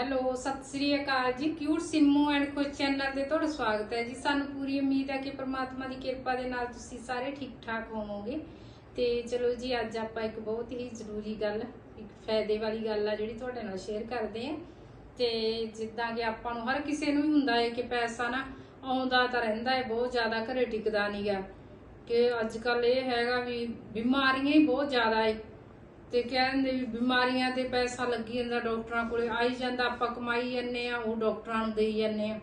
Hello, ਸਤਿ ਸ੍ਰੀ ਅਕਾਲ ਜੀ। Cute Simmu and Khush channel ਤੇ ਤੁਹਾਡਾ ਸਵਾਗਤ ਹੈ ਜੀ। ਸਾਨੂੰ ਪੂਰੀ ਉਮੀਦ ਹੈ ਕਿ ਪ੍ਰਮਾਤਮਾ ਦੀ ਕਿਰਪਾ ਦੇ ਨਾਲ ਤੁਸੀਂ ਸਾਰੇ ਠੀਕ ਠਾਕ ਹੋਵੋਗੇ। ਤੇ ਚਲੋ ਜੀ, ਅੱਜ ਆਪਾਂ ਇੱਕ ਬਹੁਤ ਹੀ ਜ਼ਰੂਰੀ ਗੱਲ, ਇੱਕ ਫਾਇਦੇ ਵਾਲੀ ਗੱਲ ਆ ਜਿਹੜੀ ਤੁਹਾਡੇ ਨਾਲ ਸ਼ੇਅਰ ਕਰਦੇ ਆ ਤੇ ਜਿੱਦਾਂ ਕਿ ਆਪਾਂ ਨੂੰ ਹਰ ਕਿਸੇ ਨੂੰ ਹੀ ਹੁੰਦਾ ਹੈ ਕਿ ਪੈਸਾ ਨਾ ਆਉਂਦਾ ਤਾਂ ਰਹਿੰਦਾ ਹੈ, ਬਹੁਤ ਜ਼ਿਆਦਾ ਘਰੇ ਟਿਕਦਾ ਨਹੀਂਗਾ ਕਿ ਅੱਜ ਕੱਲ ਇਹ ਹੈਗਾ ਵੀ ਬਿਮਾਰੀਆਂ ਹੀ ਬਹੁਤ ਜ਼ਿਆਦਾ ਹੈ। ਤੇ ਕਹਿੰਦੇ ਵੀ ਬਿਮਾਰੀਆਂ ਤੇ ਪੈਸਾ ਲੱਗੀ ਜਾਂਦਾ ਡਾਕਟਰਾਂ ਕੋਲੇ, ਆਈ ਜਾਂਦਾ, ਆਪਾਂ ਕਮਾਈ ਜੰਨੇ ਆ ਉਹ ਡਾਕਟਰਾਂ ਨੂੰ ਦੇਈ ਜੰਨੇ ਆ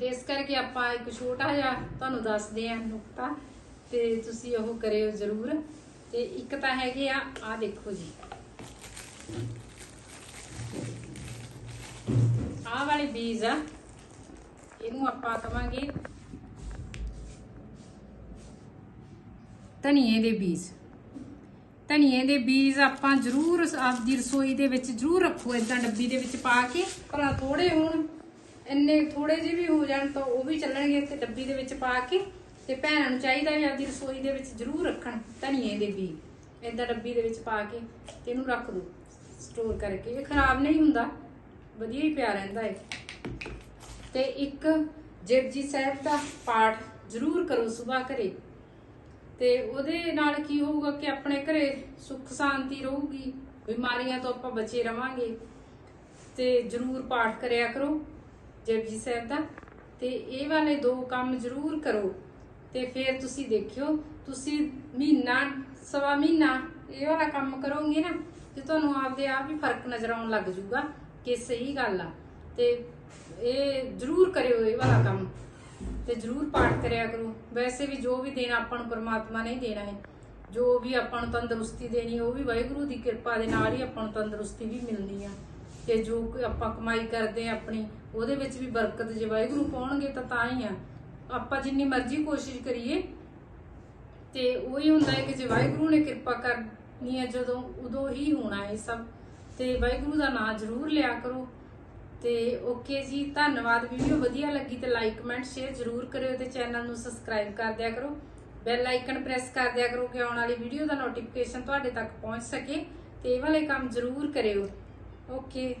ਤੇ ਇਸ ਕਰਕੇ ਆਪਾਂ ਇੱਕ ਛੋਟਾ ਜਿਹਾ ਤੁਹਾਨੂੰ ਦੱਸਦੇ ਆ ਨੁਕਤਾ, ਤੇ ਤੁਸੀਂ ਉਹ ਕਰਿਓ ਜ਼ਰੂਰ। ਤੇ ਇੱਕ ਤਾਂ ਹੈਗੇ ਆ ਆ ਦੇਖੋ ਜੀ। ਆਹ ਵਾਲੇ ਬੀਜ ਆ, ਇਹਨੂੰ ਆਪਾਂ ਕਵਾਂਗੇ ਧਨੀਏ ਦੇ ਬੀਜ। ਧਨੀਏ ਦੇ ਬੀਜ ਆਪਾਂ ਜ਼ਰੂਰ ਆਪਦੀ ਰਸੋਈ ਦੇ ਵਿੱਚ ਜ਼ਰੂਰ ਰੱਖੋ ਇਦਾਂ ਡੱਬੀ ਦੇ ਵਿੱਚ ਪਾ ਕੇ। ਪਰ ਥੋੜੇ ਹੋਣ, ਇੰਨੇ ਥੋੜੇ ਜਿਹੇ ਵੀ ਹੋ ਜਾਣ ਤਾਂ ਉਹ ਵੀ ਚੱਲਣਗੇ ਤੇ ਡੱਬੀ ਦੇ ਵਿੱਚ ਪਾ ਕੇ। ਤੇ ਭੈਣਾਂ ਨੂੰ ਚਾਹੀਦਾ ਵੀ ਆਪਦੀ ਰਸੋਈ ਦੇ ਵਿੱਚ ਜ਼ਰੂਰ ਰੱਖਣ ਧਨੀਏ ਦੇ ਬੀਜ। ਇਦਾਂ ਡੱਬੀ ਦੇ ਵਿੱਚ ਪਾ ਕੇ ਤੇ ਇਹਨੂੰ ਰੱਖ ਦੋ। ਸਟੋਰ ਕਰਕੇ। ਇਹ ਖਰਾਬ ਨਹੀਂ ਹੁੰਦਾ। ਵਧੀਆ ਹੀ ਪਿਆ ਰਹਿੰਦਾ ਹੈ ਤੇ ਇੱਕ ਜਪਜੀ ਸਾਹਿਬ ਦਾ ਪਾਠ ਜ਼ਰੂਰ ਕਰੋ ਸਵੇਰ ਘਰੇ। ਤੇ ਉਹਦੇ ਨਾਲ ਕੀ ਹੋਊਗਾ ਕਿ ਆਪਣੇ ਘਰੇ ਸੁੱਖ ਸ਼ਾਂਤੀ ਰਹੂਗੀ, ਬਿਮਾਰੀਆਂ ਤੋਂ ਆਪਾਂ ਬਚੇ ਰਵਾਂਗੇ। ਤੇ ਜ਼ਰੂਰ ਪਾਠ ਕਰਿਆ ਕਰੋ ਜਪਜੀ ਸਾਹਿਬ ਦਾ। ਤੇ ਇਹ ਵਾਲੇ ਦੋ ਕੰਮ ਜ਼ਰੂਰ ਕਰੋ ਤੇ ਫਿਰ ਤੁਸੀਂ ਦੇਖਿਓ, ਤੁਸੀਂ ਮਹੀਨਾ, ਸਵਾ ਮਹੀਨਾ ਇਹ ਵਾਲਾ ਕੰਮ ਕਰੋਗੇ ਨਾ, ਤੇ ਤੁਹਾਨੂੰ ਆਪਦੇ ਆਪ ਹੀ ਫ਼ਰਕ ਨਜ਼ਰ ਆਉਣ ਲੱਗ ਜਾਊਗਾ ਕਿ ਸਹੀ ਗੱਲ ਆ। ਤੇ ਇਹ ਜ਼ਰੂਰ ਕਰਿਓ ਇਹ ਵਾਲਾ ਕੰਮ। ਤੇ ਜ਼ਰੂਰ ਪਾਠ ਕਰਿਆ ਕਰੋ। ਵੈਸੇ ਵੀ ਜੋ ਵੀ ਦੇਣਾ ਆਪਾਂ ਨੂੰ ਪਰਮਾਤਮਾ ਨੇ ਦੇਣਾ ਹੈ। ਜੋ ਵੀ ਆਪਾਂ ਨੂੰ ਤੰਦਰੁਸਤੀ ਦੇਣੀ ਉਹ ਵੀ ਵਾਹਿਗੁਰੂ ਦੀ ਕਿਰਪਾ ਦੇ ਨਾਲ ਹੀ ਆਪਾਂ ਨੂੰ ਤੰਦਰੁਸਤੀ ਵੀ ਮਿਲਣੀ ਆ ਤੇ ਜੋ ਆਪਾਂ ਕਮਾਈ ਕਰਦੇ ਆ ਆਪਣੀ, ਉਹਦੇ ਵਿੱਚ ਵੀ ਬਰਕਤ ਜੇ ਵਾਹਿਗੁਰੂ ਪਾਉਣਗੇ ਤਾਂ ਤਾਂ ਹੀ ਆ। ਆਪਾਂ ਜਿੰਨੀ ਮਰਜ਼ੀ ਕੋਸ਼ਿਸ਼ ਕਰੀਏ, ਤੇ ਉਹੀ ਹੁੰਦਾ ਹੈ ਕਿ ਜੇ ਵਾਹਿਗੁਰੂ ਨੇ ਕਿਰਪਾ ਕਰਨੀ ਹੈ, ਜਦੋਂ ਉਦੋਂ ਹੀ ਹੋਣਾ ਹੈ ਸਭ। ਤੇ ਵਾਹਿਗੁਰੂ ਦਾ ਨਾਮ ਜ਼ਰੂਰ ਲਿਆ ਕਰੋ। ਤੇ ਓਕੇ ਜੀ, ਧੰਨਵਾਦ ਵੀਡੀਓ ਵਧੀਆ ਲੱਗੀ ਤੇ ਲਾਈਕ ਕਮੈਂਟ ਸ਼ੇਅਰ ਜ਼ਰੂਰ ਕਰਿਓ ਤੇ ਚੈਨਲ ਨੂੰ ਸਬਸਕ੍ਰਾਈਬ ਕਰ ਦਿਆ ਕਰੋ। ਬੈਲ ਆਈਕਨ ਪ੍ਰੈਸ ਕਰ ਦਿਆ ਕਰੋ ਕਿ ਆਉਣ ਵਾਲੀ ਵੀਡੀਓ ਦਾ ਨੋਟੀਫਿਕੇਸ਼ਨ ਤੁਹਾਡੇ ਤੱਕ ਪਹੁੰਚ ਸਕੇ ਤੇ ਇਹ ਵਾਲੇ ਕੰਮ ਜ਼ਰੂਰ ਕਰਿਓ। ਓਕੇ।